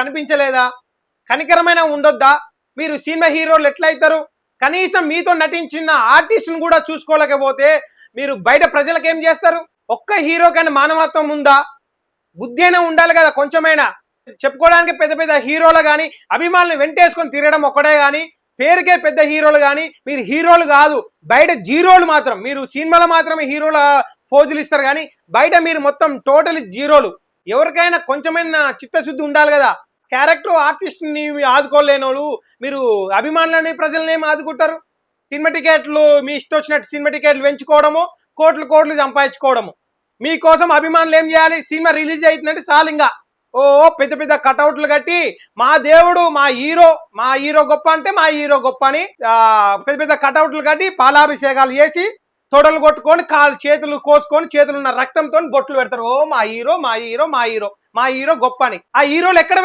కనిపించలేదా? కనికరమైన ఉండొద్దా? మీరు సినిమా హీరోలు ఎట్లయితారు? కనీసం మీతో నటించిన ఆర్టిస్ట్ని కూడా చూసుకోలేకపోతే మీరు బయట ప్రజలకు ఏం చేస్తారు? ఒక్క హీరోకైనా మానవత్వం ఉందా? బుద్ధి అయినా ఉండాలి కదా కొంచెమైనా. చెప్పుకోవడానికి పెద్ద పెద్ద హీరోలు కానీ అభిమానులు వెంటేసుకొని తిరగడం ఒక్కడే కానీ పేరుకే పెద్ద హీరోలు కానీ మీరు హీరోలు కాదు. బయట జీరోలు మాత్రం. మీరు సినిమాలో మాత్రమే హీరోల ఫోజులు ఇస్తారు కానీ బయట మీరు మొత్తం టోటల్ జీరోలు. ఎవరికైనా కొంచెమైనా చిత్తశుద్ధి ఉండాలి కదా. క్యారెక్టర్ ఆర్టిస్ట్ని ఆదుకోలేని వాళ్ళు మీరు అభిమానులని ప్రజల్ని ఏం ఆదుకుంటారు? సినిమా టికెట్లు మీ ఇష్టం వచ్చినట్టు సినిమా టికెట్లు పెంచుకోవడము కోట్లు కోట్లు సంపాదించుకోవడము. మీకోసం అభిమానులు ఏం చేయాలి? సినిమా రిలీజ్ అవుతుందంటే సాలింగా. ఓ పెద్ద పెద్ద కటౌట్లు కట్టి మా దేవుడు మా హీరో మా హీరో గొప్ప అంటే మా హీరో గొప్ప అని పెద్ద పెద్ద కటౌట్లు కట్టి పాలాభిషేకాలు చేసి తొడలు కొట్టుకొని కాలు చేతులు కోసుకొని చేతులు ఉన్న రక్తంతో బొట్లు పెడతారు. ఓ మా హీరో మా హీరో మా హీరో మా హీరో గొప్ప అని. ఆ హీరోలు ఎక్కడ